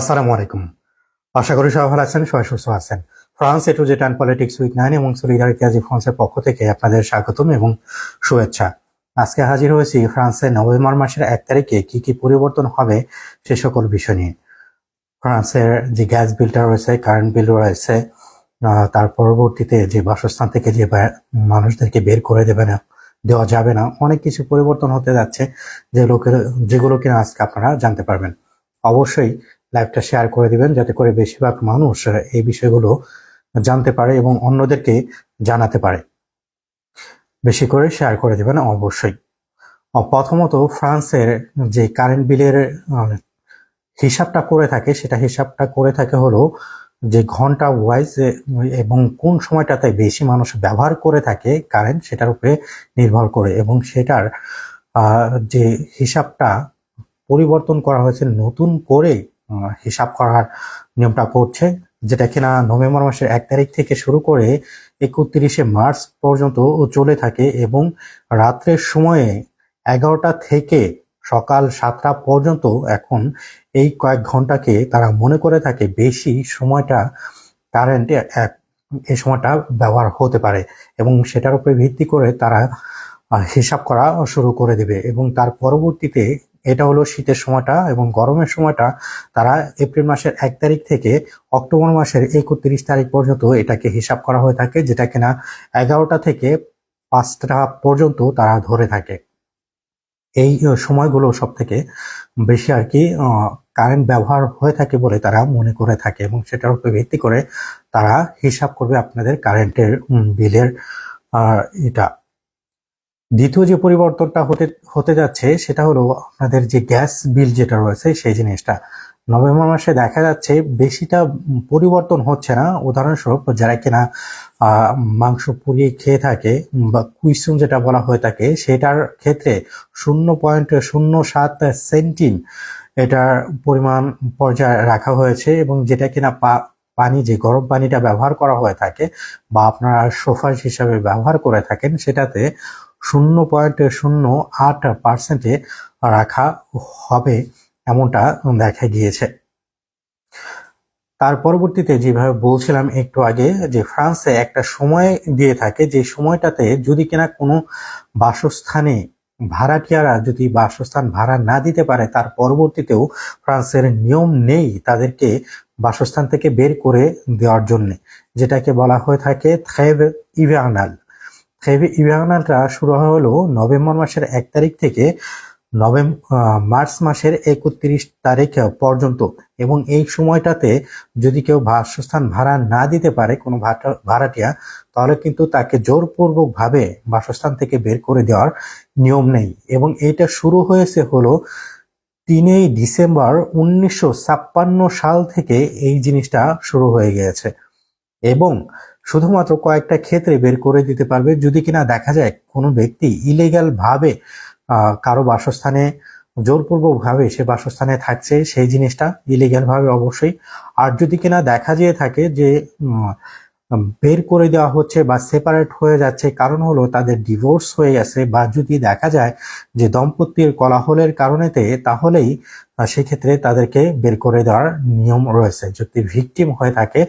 আসসালামু আলাইকুম। আশা করি সবাই ভালো আছেন, সবাই সুস্থ আছেন। France A to Z and politics with nine এবং সলিডারিটি আজি ফ্রান্সের পক্ষ থেকে আপনাদের স্বাগতম এবং শুভেচ্ছা। আজকে হাজির হয়েছি ফ্রান্সে নভেম্বর মাসের এক তারিখে কি কি পরিবর্তন হবে সে সকল বিষয় নিয়ে। ফ্রান্সের যে গ্যাস বিলটা রয়েছে, কারেন্ট বিল রয়েছে তার পরবর্তীতে যে বাসস্থান থেকে যে মানুষদেরকে বের করে দেবে না, দেওয়া যাবে না, অনেক কিছু পরিবর্তন হতে যাচ্ছে যে লোকের যেগুলো কিনা আজকে আপনারা জানতে পারবেন। অবশ্যই লাইভটা শেয়ার করে দিবেন যাতে করে বেশিরভাগ মানুষ এই বিষয়গুলো জানতে পারে এবং অন্যদেরকে জানাতে পারে। বেশি করে শেয়ার করে দিবেন অবশ্যই। প্রথমত ফ্রান্সের যে কারেন্ট বিলের হিসাবটা করে থাকে, সেটা হিসাবটা করে থাকে হলো যে ঘণ্টা ওয়াইজ এবং কোন সময়টাতে বেশি মানুষ ব্যবহার করে থাকে কারেন্ট, সেটার উপরে নির্ভর করে এবং সেটার যে হিসাবটা পরিবর্তন করা হয়েছে নতুন করে হিসাব করার নিয়মটা করছে, যেটা কিনা নভেম্বর মাসের এক তারিখ থেকে শুরু করে একত্রিশে মার্চ পর্যন্ত চলে থাকে এবং রাত্রের সময়ে এগারোটা থেকে সকাল সাতটা পর্যন্ত এখন এই কয়েক ঘন্টাকে তারা মনে করে থাকে বেশি সময়টা কারেন্টে এই সময়টা ব্যবহার হতে পারে এবং সেটার উপরে ভিত্তি করে তারা হিসাব করা শুরু করে দেবে এবং তার পরবর্তীতে এটা হলো শীতের সময়টা এবং গরমের সময়টা তারা এপ্রিল মাসের এক তারিখ থেকে অক্টোবর মাসের একত্রিশ তারিখ পর্যন্ত এটাকে হিসাব করা হয়ে থাকে, যেটা কিনা এগারোটা থেকে পাঁচটা পর্যন্ত তারা ধরে থাকে। এই সময়গুলো সব থেকে বেশি আর কি কারেন্ট ব্যবহার হয়ে থাকে বলে তারা মনে করে থাকে এবং সেটার উপর ভিত্তি করে তারা হিসাব করবে আপনাদের কারেন্টের বিলের এটা। দ্বিতীয় যে পরিবর্তনটা হতে হতে যাচ্ছে সেটা হলো আপনাদের যে গ্যাস বিল যেটা রয়েছে সেই জিনিসটা। নভেম্বর মাসে দেখা যাচ্ছে বেশিটা পরিবর্তন হচ্ছে না। উদাহরণস্বরূপ যারা কিনা মাংস পুড়িয়ে খেয়ে থাকে বা কুইসুন যেটা বলা হয়ে থাকে সেটার ক্ষেত্রে শূন্য পয়েন্ট শূন্য সাত সেন্টিম এটার পরিমাণ পর্যায়ে রাখা হয়েছে এবং যেটা কিনা পা- পানি, যে গরম পানিটা ব্যবহার করা হয়ে থাকে বা আপনারা সোফাস হিসাবে ব্যবহার করে থাকেন, সেটাতে শূন্য পয়েন্ট শূন্য আট পার্সেন্টে রাখা হবে এমনটা দেখা গিয়েছে। তার পরবর্তীতে যেভাবে বলছিলাম একটু আগে যে ফ্রান্সে একটা সময় দিয়ে থাকে, যে সময়টাতে যদি কিনা কোনো বাসস্থানে ভাড়াটিয়ারা যদি বাসস্থান ভাড়া না দিতে পারে, তার পরবর্তীতেও ফ্রান্সের নিয়ম নেই তাদেরকে বাসস্থান থেকে বের করে দেওয়ার জন্য, যেটাকে বলা হয়ে থাকে থ্রেভ ইভার্নাল থ্রেভ ইভার্নালটা শুরু হলো নভেম্বর মাসের এক তারিখ থেকে নভেম্বর মার্চ মাসের একত্রিশ তারিখ পর্যন্ত। এবং এই সময়টাতে যদি কেউ বাসস্থান ভাড়া না দিতে পারে, কোনো ভাড়াটিয়া, তাহলে কিন্তু তাকে জোরপূর্বকভাবে বাসস্থান থেকে বের করে দেওয়ার নিয়ম নেই। এবং এটা শুরু হয়েছে হলো তিনই ডিসেম্বর উনিশশো ছাপ্পান্ন সাল থেকে এই জিনিসটা শুরু হয়ে গিয়েছে। এবং শুধুমাত্র কয়েকটা ক্ষেত্রে বের করে দিতে পারবে। যদি কিনা দেখা যায় কোনো ব্যক্তি ইলিগাল ভাবে আহ, কারও বাসস্থানে জোরপূর্বক ভাবে সে বাসস্থানে থাকছে সেই জিনিসটা ইলিগাল ভাবে অবশ্যই। আর যদি কিনা দেখা যেয়ে থাকে যে বের করে দেওয়া হচ্ছে বা সেপারেট হয়ে যাচ্ছে। কারণ হলো, তাদের ডিভোর্স হয়ে গেছে বা যদি দেখা যায় যে দম্পতির কলাহলের কারণেতে, তাহলেই সেক্ষেত্রে তাদেরকে বের করে দেওয়ার নিয়ম রয়েছে। যদি ভিকটিম হয়ে থাকে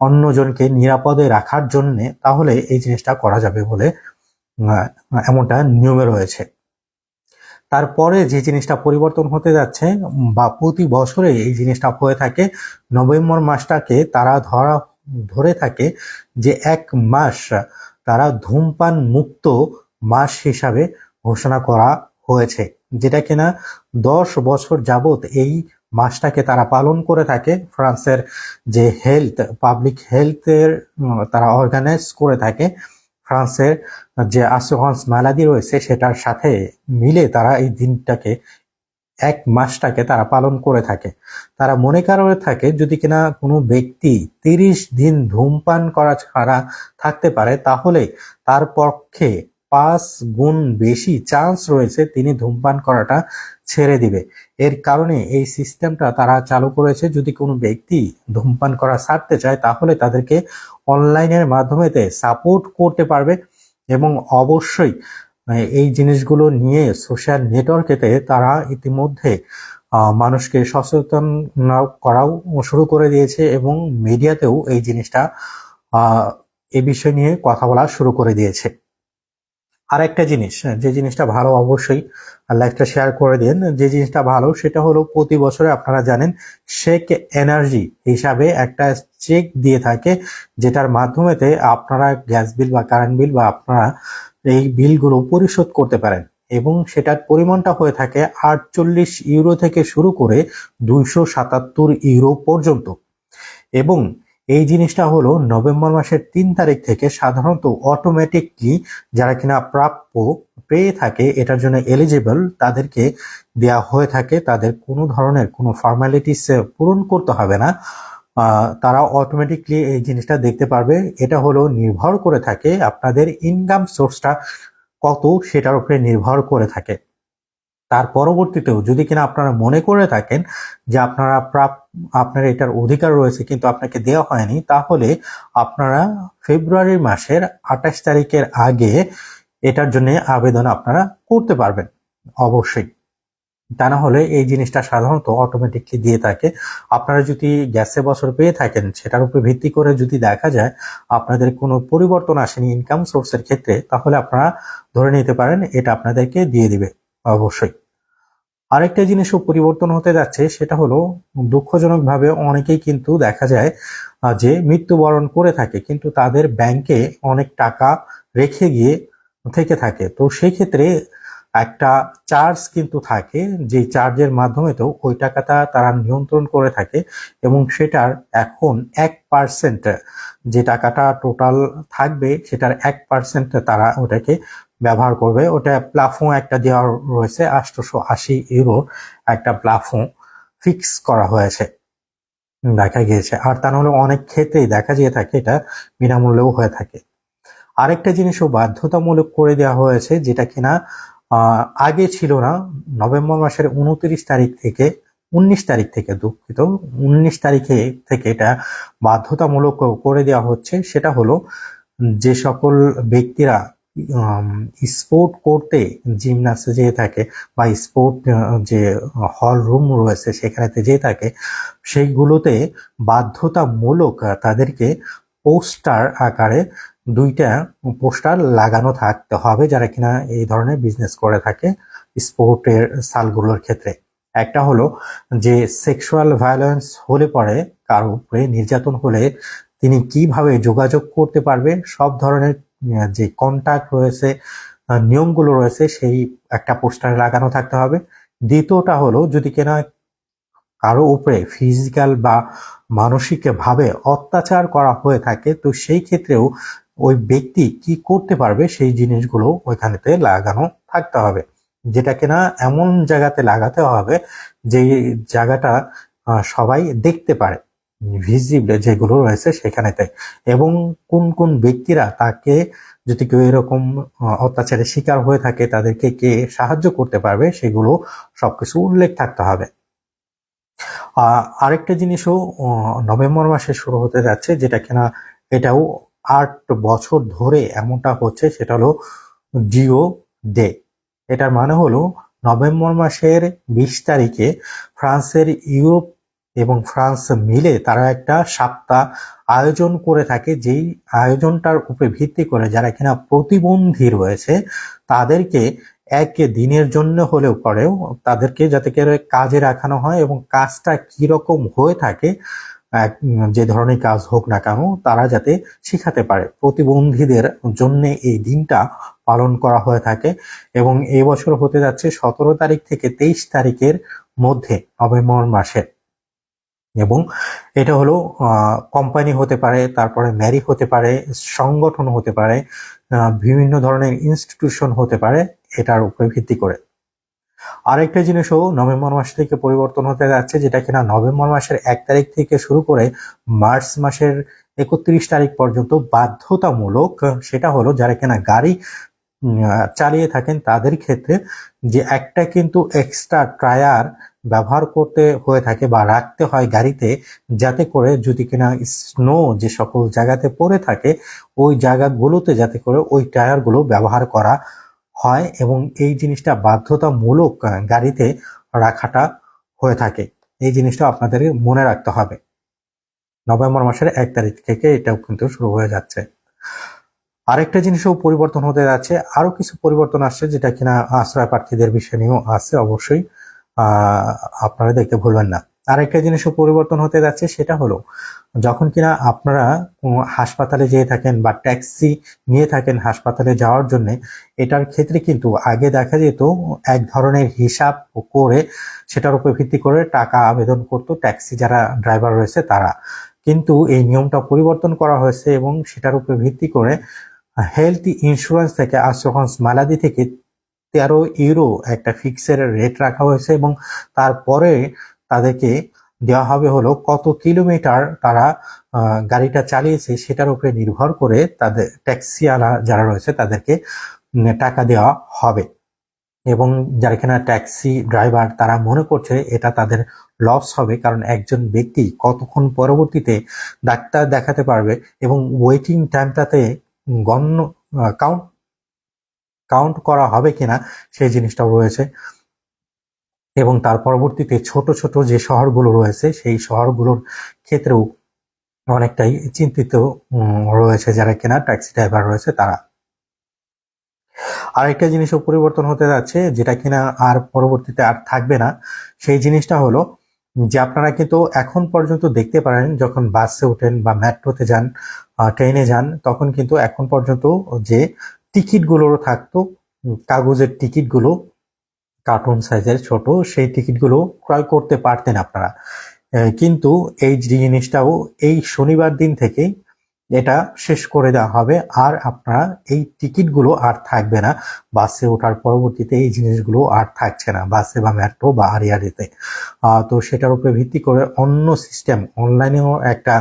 অন্যজনকে নিরাপদে রাখার জন্যে, তাহলে এই জিনিসটা করা যাবে বলে এমনটা নিয়মে রয়েছে। তারপরে যে জিনিসটা পরিবর্তন হতে যাচ্ছে বা প্রতি বছরে এই জিনিসটা হয়ে থাকে, নভেম্বর মাসটাকে তারা ধরা ধরে থাকে যে এক মাস তারা ধূমপান মুক্ত মাস হিসাবে ঘোষণা করা হয়েছে, যেটা কিনা দশ বছর যাবত এই মাসটাকে তারা পালন করে থাকে। ফ্রান্সের যে হেলথ, পাবলিক হেলথের তারা অর্গানাইজ করে থাকে। ফ্রান্সের যে আসুরান্স মালাদি রয়েছে, সেটার সাথে মিলে তারা এই দিনটাকে এক মাসটাকে তারা পালন করে থাকে। তারা মনে করে থাকে, যদি কিনা কোনো ব্যক্তি তিরিশ দিন ধূমপান করা ছাড়া থাকতে পারে, তাহলে তার পক্ষে পাঁচ গুণ বেশি চান্স রয়েছে তিনি ধূমপান করাটা ছেড়ে দিবে। এর কারণে এই সিস্টেমটা তারা চালু করেছে, যদি কোনো ব্যক্তি ধূমপান করা ছাড়তে চায়, তাহলে তাদেরকে অনলাইনের মাধ্যমেতে সাপোর্ট করতে পারবে এবং অবশ্যই এই জিনিসগুলো নিয়ে সোশ্যাল নেটওয়ার্কেতে তারা ইতিমধ্যে মানুষকে সচেতন করাও শুরু করে দিয়েছে এবং মিডিয়াতেও এই জিনিসটা এই বিষয় নিয়ে কথা বলা শুরু করে দিয়েছে। আর একটা জিনিস, যে জিনিসটা ভালো অবশ্যই লাইকটা শেয়ার করে দিন। যে জিনিসটা ভালো সেটা হলো প্রতি বছরে আপনারা জানেন শেক এনার্জি হিসাবে একটা চেক দিয়ে থাকে, যেটার মাধ্যমেতে আপনারা গ্যাস বিল বা কারেন্ট বিল বা আপনারা এই বিলগুলো পরিশোধ করতে পারেন এবং সেটার পরিমাণটা হয়ে থাকে আটচল্লিশ ইউরো থেকে শুরু করে দুইশো সাতাত্তর ইউরো পর্যন্ত। এবং এই জিনিসটা হলো নভেম্বর মাসের তিন তারিখ থেকে সাধারণত অটোমেটিকলি যারা কিনা প্রাপ্য পেয়ে থাকে, এটার জন্য এলিজিবল তাদেরকে দেয়া হয়ে থাকে। তাদের কোনো ধরনের কোনো ফর্মালিটিস পূরণ করতে হবে না। তারা অটোমেটিকলি এই জিনিসটা দেখতে পারবে। এটা হলো নির্ভর করে থাকে আপনাদের ইনকাম সোর্সটা কত, সেটার উপরে নির্ভর করে থাকে। তার পরবর্তীতেও যদি কিনা আপনারা মনে করে থাকেন যে আপনারা প্রাপ, আপনার এটার অধিকার রয়েছে কিন্তু আপনাকে দেওয়া হয়নি, তাহলে আপনারা ফেব্রুয়ারি মাসের আঠাশ তারিখের আগে এটার জন্য আবেদন আপনারা করতে পারবেন। অবশ্যই। তা না হলে এই জিনিসটা সাধারণত অটোমেটিকলি দিয়ে থাকে। আপনারা যদি গ্যাসে বছর পেয়ে থাকেন, সেটার উপর ভিত্তি করে যদি দেখা যায় আপনাদের কোনো পরিবর্তন আসেনি ইনকাম সোর্সের ক্ষেত্রে, তাহলে আপনারা ধরে নিতে পারেন এটা আপনাদেরকে দিয়ে দিবে, অবশ্যই। আরেকটা জিনিসও পরিবর্তন হতে যাচ্ছে, সেটা হলো দুঃখজনকভাবে অনেকেই কিন্তু দেখা যায় যে মৃত্যুবরণ করে থাকে, কিন্তু তাদের ব্যাংকে অনেক টাকা রেখে গিয়ে থেকে থাকে। তো সেই ক্ষেত্রে একটা চার্জ কিন্তু থাকে যে চার্জের মাধ্যমে তো ওই টাকাটা তারা নিয়ন্ত্রণ করে থাকে এবং সেটার এখন এক পার্সেন্ট যে টাকাটা টোটাল থাকবে, সেটার এক পার্সেন্ট তারা ওটাকে ব্যবহার করবে। ওটা প্লাফোঁ একটা দেওয়া রয়েছে, আটশোশো আশি ইউরো একটা প্লাফোঁ ফিক্স করা হয়েছে, দেখা গিয়েছে। আর তা নাহলে অনেক ক্ষেত্রেই দেখা যেয়ে থাকে, এটা বিনামূল্যেও হয়ে থাকে। আরেকটা জিনিসও বাধ্যতামূলক করে দেওয়া হয়েছে, যেটা কিনা আগে ছিল না, নভেম্বর মাসের উনত্রিশ তারিখ থেকে, উনিশ তারিখ থেকে দুঃখিত, উনিশ তারিখে থেকে এটা বাধ্যতামূলক করে দেওয়া হচ্ছে, সেটা হলো যে সকল ব্যক্তিরা স্পোর্ট করতে জিমনাসে যেয়ে থাকে বা স্পোর্ট যে হল রুম রয়েছে সেখানেতে যেয়ে থাকে, সেইগুলোতে বাধ্যতামূলক তাদেরকে পোস্টার আকারে দুইটা পোস্টার লাগানো থাকতে হবে যারা কিনা এই ধরনের বিজনেস করে থাকে স্পোর্টের সালগুলোর ক্ষেত্রে। একটা হলো যে সেক্সুয়াল ভায়োলেন্স হলে পরে কারও উপরে নির্যাতন হলে তিনি কীভাবে যোগাযোগ করতে পারবে, সব ধরনের যে কন্টাক্ট রয়েছে নিয়মগুলো রয়েছে, সেই একটা পোস্টার লাগানো থাকতে হবে। দ্বিতীয়টা হলো যদি কিনা কারও উপরে ফিজিক্যাল বা মানসিক ভাবে অত্যাচার করা হয়ে থাকে, তো সেই ক্ষেত্রেও ওই ব্যক্তি কি করতে পারবে সেই জিনিসগুলো ওইখানেতে লাগানো থাকতে হবে। যেটা কিনা এমন জায়গাতে লাগাতে হবে যে জায়গাটা সবাই দেখতে পারে ভিজিবল যেগুলো রয়েছে সেখানেতে। এবং কোন কোন ব্যক্তিরা তাকে যদি কেউ এরকম অত্যাচারের শিকার হয়ে থাকে, তাদেরকে কে সাহায্য করতে পারবে সেগুলো সবকিছু উল্লেখ থাকতে হবে। আরেকটা জিনিসও নভেম্বর মাসে শুরু হতে যাচ্ছে, যেটা কিনা এটাও আট বছর ধরে এমনটা হচ্ছে, সেটা হলো জিও ডে। এটার মানে হলো নভেম্বর মাসের বিশ তারিখে ফ্রান্সের ইউরোপ এবং ফ্রান্স মিলে তারা একটা সপ্তাহ আয়োজন করে থাকে, যেই আয়োজনটার উপরে ভিত্তি করে যারা কিনা প্রতিবন্ধী রয়েছে, তাদেরকে এক দিনের জন্য হলেও পরেও তাদেরকে যাতে করে কাজে রাখানো হয় এবং কাজটা কি রকম হয়ে থাকে যে ধরনের কাজ হোক না কেন, তারা যাতে শিখাতে পারে। প্রতিবন্ধীদের জন্য এই দিনটা পালন করা হয়ে থাকে এবং এই বছর হতে যাচ্ছে সতেরো তারিখ থেকে তেইশ তারিখের মধ্যে নভেম্বর মাসে। এবং এটা হলো কোম্পানি হতে পারে, তারপরে ম্যারি হতে পারে, সংগঠন হতে পারে বিভিন্ন ধরনের ইনস্টিটিউশন হতে পারে এটার উপরে ভিত্তি করে। আরেকটা জিনিসও নভেম্বর মাস থেকে পরিবর্তন হতে যাচ্ছে, যেটা কিনা নভেম্বর মাসের এক তারিখ থেকে শুরু করে মার্চ মাসের একত্রিশ তারিখ পর্যন্ত বাধ্যতামূলক, সেটা হলো যারা কিনা গাড়ি চালিয়ে থাকেন তাদের ক্ষেত্রে যে একটা কিন্তু এক্সট্রা টায়ার ব্যবহার করতে হয়ে থাকে বা রাখতে হয় গাড়িতে, যাতে করে যদি কিনা স্নো যে সকল জায়গাতে পড়ে থাকে, ওই জায়গাগুলোতে যাতে করে ওই টায়ারগুলো ব্যবহার করা হয় এবং এই জিনিসটা বাধ্যতামূলক গাড়িতে রাখাটা হয়ে থাকে। এই জিনিসটা আপনাদের মনে রাখতে হবে। নভেম্বর মাসের এক তারিখ থেকে এটাও কিন্তু শুরু হয়ে যাচ্ছে। আরেকটা জিনিসও পরিবর্তন হতে যাচ্ছে। আরও কিছু পরিবর্তন আসছে যেটা কিনা আশ্রয় প্রার্থীদের বিষয় নিয়েও আছে অবশ্যই আপনারা দেখতে ভুলবেন না। আরেকটা জিনিসও পরিবর্তন হতে যাচ্ছে, সেটা হলো যখন কিনা আপনারা হাসপাতালে যেয়ে থাকেন বা ট্যাক্সি নিয়ে থাকেন হাসপাতালে যাওয়ার জন্য, এটার ক্ষেত্রে কিন্তু আগে দেখা যেত এক ধরনের হিসাব করে সেটার উপর ভিত্তি করে টাকা আবেদন করতো ট্যাক্সি যারা ড্রাইভার রয়েছে তারা। কিন্তু এই নিয়মটা পরিবর্তন করা হয়েছে এবং সেটার উপর ভিত্তি করে হেলথ ইন্স্যুরেন্স থেকে আশ্রফান্স মালাদি থেকে তেরো ইউরো একটা ফিক্সের রেট রাখা হয়েছে এবং তারপরে তাদেরকে দেওয়া হবে হলো কত কিলোমিটার তারা গাড়িটা চালিয়েছে সেটার উপরে নির্ভর করে তাদের ট্যাক্সিওয়ালা যারা রয়েছে তাদেরকে টাকা দেওয়া হবে। এবং যারা ট্যাক্সি ড্রাইভার তারা মনে করছে এটা তাদের লস হবে, কারণ একজন ব্যক্তি কতক্ষণ পরবর্তীতে ডাক্তার দেখাতে পারবে এবং ওয়েটিং টাইমটাতে গণ্য কাউন্ট কাউন্ট করা হবে কিনা সেই জিনিসটাও রয়েছে। এবং তার পরবর্তীতে ছোট ছোট যে শহরগুলো রয়েছে, সেই শহরগুলোর ক্ষেত্রেও অনেকটাই চিন্তিত রয়েছে যারা কিনা ট্যাক্সি ড্রাইভার রয়েছে তারা। আরেকটা জিনিসও পরিবর্তন হতে যাচ্ছে, যেটা কিনা আর পরবর্তীতে আর থাকবে না, সেই জিনিসটা হলো যে আপনারা কিন্তু এখন পর্যন্ত দেখতে পারেন, যখন বাসে ওঠেন বা মেট্রোতে যান ট্রেনে যান, তখন কিন্তু এখন পর্যন্ত যে টিকিটগুলো থাকতো, কাগজের টিকিটগুলো কার্টুন সাইজের ছোট সেই টিকিটগুলো ক্রয় করতে পারতেন আপনারা। কিন্তু এই জিনিসটাও এই শনিবার দিন থেকেই এটা শেষ করে দেওয়া হবে আর আপনারা এই টিকিটগুলো আর থাকবে না। বাসে ওঠার পরবর্তীতে এই জিনিসগুলো আর থাকছে না বাসে বা মেট্রো বা আরিয়ারিতে। আহ, তো সেটার উপরে ভিত্তি করে অন্য সিস্টেম অনলাইনেও একটা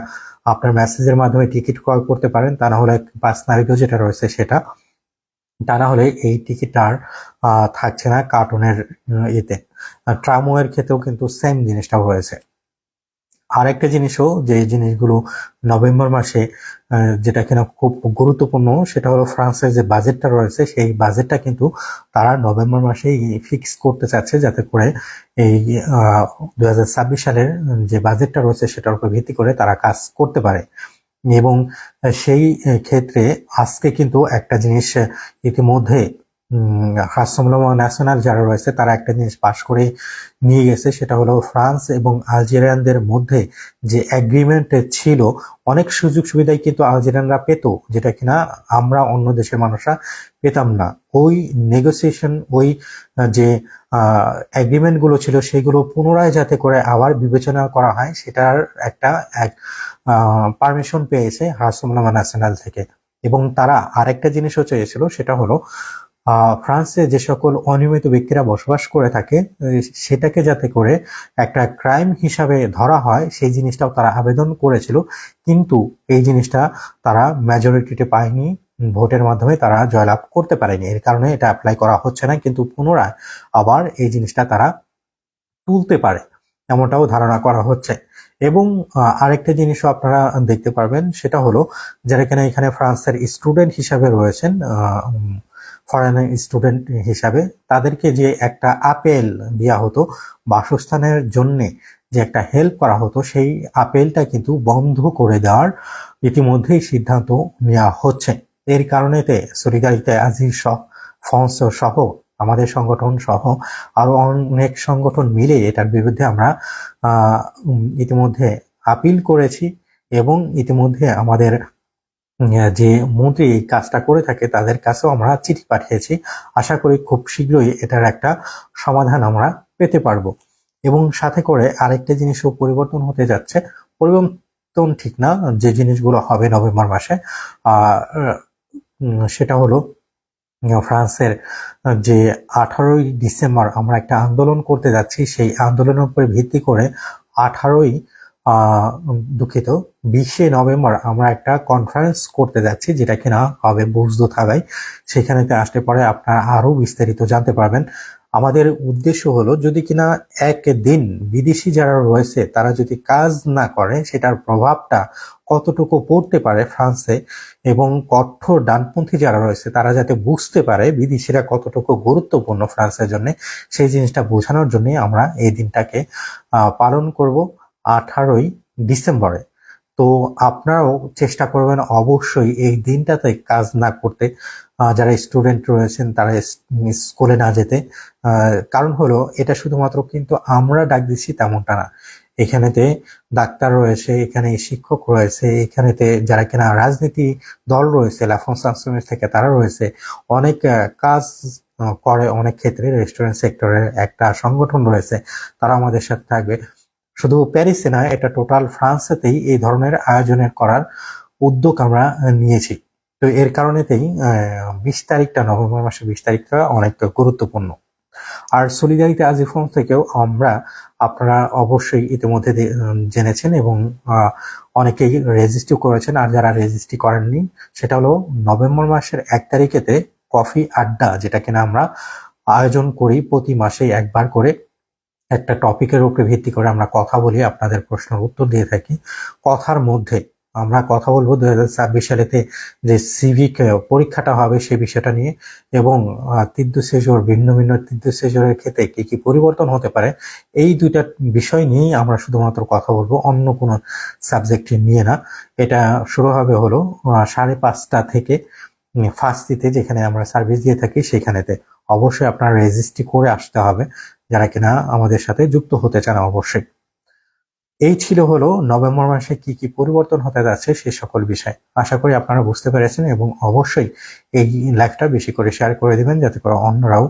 আপনার মেসেজের মাধ্যমে টিকিট ক্রয় করতে পারেন। তা না হলে বাস নাবিকও যেটা রয়েছে সেটা তা না হলে এই টিকিটটা আর থাকছে না কার্টুনের ইয়েতে। ট্রামওয়ের ক্ষেত্রেও কিন্তু সেম জিনিসটা হয়েছে। আরেকটা জিনিসও যে জিনিসগুলো নভেম্বর মাসে যেটা কিনা খুব গুরুত্বপূর্ণ, সেটা হলো ফ্রান্সের যে বাজেটটা রয়েছে, সেই বাজেটটা কিন্তু তারা নভেম্বর মাসেই ফিক্স করতে চাচ্ছে যাতে করে এই দু হাজার ছাব্বিশ সালের যে বাজেটটা রয়েছে, সেটার উপর ভিত্তি করে তারা কাজ করতে পারে। এবং সেই ক্ষেত্রে আজকে কিন্তু একটা জিনিস ইতিমধ্যে হাসমুলামা ন্যাশনাল যারা রয়েছে, তারা একটা জিনিস পাশ করে নিয়ে গেছে, সেটা হলো ফ্রান্স এবং আলজেরিয়ানদের মধ্যে যে এগ্রিমেন্ট ছিল, অনেক সুযোগ সুবিধাই কিন্তু আলজেরিয়ানরা পেত, যেটা কিনা আমরা অন্য দেশের মানুষরা পেতাম না। ওই নেগোসিয়েশন ওই যে এগ্রিমেন্টগুলো ছিল, সেগুলো পুনরায় যাতে করে আবার বিবেচনা করা হয়, সেটার একটা, এক পারমিশন পেয়েছে হাসমুলামা ন্যাশনাল থেকে। এবং তারা আরেকটা জিনিসও চেয়েছিল, সেটা হলো ফ্রান্সে যে সকল অনিয়মিত ব্যক্তিরা বসবাস করে থাকে সেটাকে যাতে করে একটা ক্রাইম হিসাবে ধরা হয়, সেই জিনিসটাও তারা আবেদন করেছিল। কিন্তু এই জিনিসটা তারা মেজরিটিতে পায়নি, ভোটের মাধ্যমে তারা জয়লাভ করতে পারেনি। এর কারণে এটা অ্যাপ্লাই করা হচ্ছে না, কিন্তু পুনরায় আবার এই জিনিসটা তারা তুলতে পারে, এমনটাও ধারণা করা হচ্ছে। এবং আরেকটা জিনিসও আপনারা দেখতে পারবেন, সেটা হলো যারা কিনা এখানে ফ্রান্সের স্টুডেন্ট হিসাবে রয়েছেন ফরেন স্টুডেন্ট হিসাবে তাদেরকে যে একটা আপেল দেওয়া হতো বাসস্থানের জন্য, যে একটা হেল্প করা হতো, সেই আপেলটা কিন্তু বন্ধ করে দেওয়ার ইতিমধ্যেই সিদ্ধান্ত নেওয়া হচ্ছে। এর কারণেতে সলিদারিতে আজির সহ, ফন্স সহ, আমাদের সংগঠন সহ আরও অনেক সংগঠন মিলে এটার বিরুদ্ধে আমরা ইতিমধ্যে আপিল করেছি এবং ইতিমধ্যে আমাদের যে মন্ত্রী এই কাজটা করে থাকে, তাদের কাছেও আমরা চিঠি পাঠিয়েছি। আশা করি খুব শীঘ্রই এটার একটা সমাধান আমরা পেতে পারব। এবং সাথে করে আরেকটা জিনিসও পরিবর্তন হতে যাচ্ছে। পরিবর্তন ঠিক না, যে জিনিসগুলো হবে নভেম্বর মাসে সেটা হলো ফ্রান্সের যে আঠারোই ডিসেম্বর আমরা একটা আন্দোলন করতে যাচ্ছি, সেই আন্দোলনের উপরে ভিত্তি করে আঠারোই দুঃখিত। বিশে নভেম্বর আমরা একটা কনফারেন্স করতে যাচ্ছি, যেটা কিনা হবে বুঝদো থাকায় সেখানেতে আসতে পরে আপনারা আরও বিস্তারিত জানতে পারবেন। আমাদের উদ্দেশ্য হলো, যদি কিনা একদিন বিদেশি যারা রয়েছে, তারা যদি কাজ না করে, সেটার প্রভাবটা কতটুকু পড়তে পারে ফ্রান্সে, এবং কঠোর ডানপন্থী যারা রয়েছে, তারা যাতে বুঝতে পারে বিদেশিরা কতটুকু গুরুত্বপূর্ণ ফ্রান্সের জন্য, সেই জিনিসটা বোঝানোর জন্য আমরা এই দিনটাকে পালন করব। আঠারোই ডিসেম্বরে। তো আপনারাও চেষ্টা করবেন অবশ্যই এই দিনটাতে কাজ না করতে। যারা স্টুডেন্ট রয়েছেন, তারা স্কুলে না যেতে। কারণ হলো, এটা শুধুমাত্র কিন্তু আমরা ডাক দিচ্ছি তেমনটা না। এখানেতে ডাক্তার রয়েছে, এখানে শিক্ষক রয়েছে, এখানেতে যারা কিনা রাজনীতি দল রয়েছে লাফনসাংসমের থেকে তারা রয়েছে। অনেক কাজ করে অনেক ক্ষেত্রে রেস্টুরেন্ট সেক্টরের একটা সংগঠন রয়েছে, তারা আমাদের সাথে থাকবে। শুধু প্যারিসে নয়, এটা টোটাল ফ্রান্সেতেই এই ধরনের আয়োজনের করার উদ্যোগ আমরা নিয়েছি। তো এর কারণেতেই বিশ তারিখটা, নভেম্বর মাসের বিশ তারিখটা অনেক গুরুত্বপূর্ণ। আর সলিডারিটি আজিফোন থেকেও আমরা আপনারা অবশ্যই ইতিমধ্যে জেনেছেন এবং অনেকেই রেজিস্ট্রি করেছেন। আর যারা রেজিস্ট্রি করেননি, সেটা হলো নভেম্বর মাসের এক তারিখেতে কফি আড্ডা যেটা কিনা আমরা আয়োজন করি প্রতি মাসে একবার করে। একটা টপিকের উপরে ভিত্তি করে আমরা কথা বলি, আপনাদের প্রশ্নের উত্তর দিয়ে থাকি। কথার মধ্যে আমরা কথা বলব দু হাজার ছাব্বিশ সালেতে যে সিভিক পরীক্ষাটা হবে সে বিষয়টা নিয়ে এবং তীর্থ সেজোর ভিন্ন ভিন্ন তীর্থ সেজোরের ক্ষেত্রে কি কি পরিবর্তন হতে পারে, এই দুইটা বিষয় নিয়েই আমরা শুধুমাত্র কথা বলব, অন্য কোনো সাবজেক্ট নিয়ে না। এটা শুরু হবে হলো সাড়ে পাঁচটা থেকে ফার্স্টিতে যেখানে আমরা সার্ভিস দিয়ে থাকি সেখানেতে। অবশ্যই আপনার রেজিস্ট্রি করে আসতে হবে। যারা কিনা আমাদের সাথে যুক্ত হতে চান অবশ্যই। এই ছিল হলো নভেম্বর মাসে কি কি পরিবর্তন হতে যাচ্ছে সে সকল বিষয়। আশা করি আপনারা বুঝতে পেরেছেন এবং অবশ্যই এই লাইভটা বেশি করে শেয়ার করে দিবেন যাতে করে অন্যরাও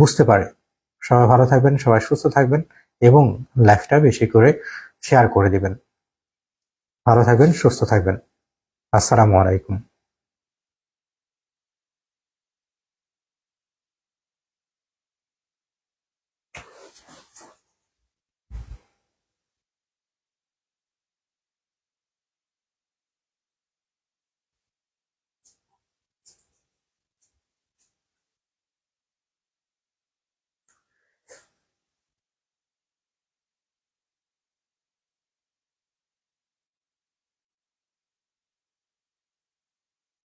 বুঝতে পারে। সবাই ভালো থাকবেন, সবাই সুস্থ থাকবেন এবং লাইভটা বেশি করে শেয়ার করে দিবেন। ভালো থাকবেন, সুস্থ থাকবেন। আসসালামু আলাইকুম।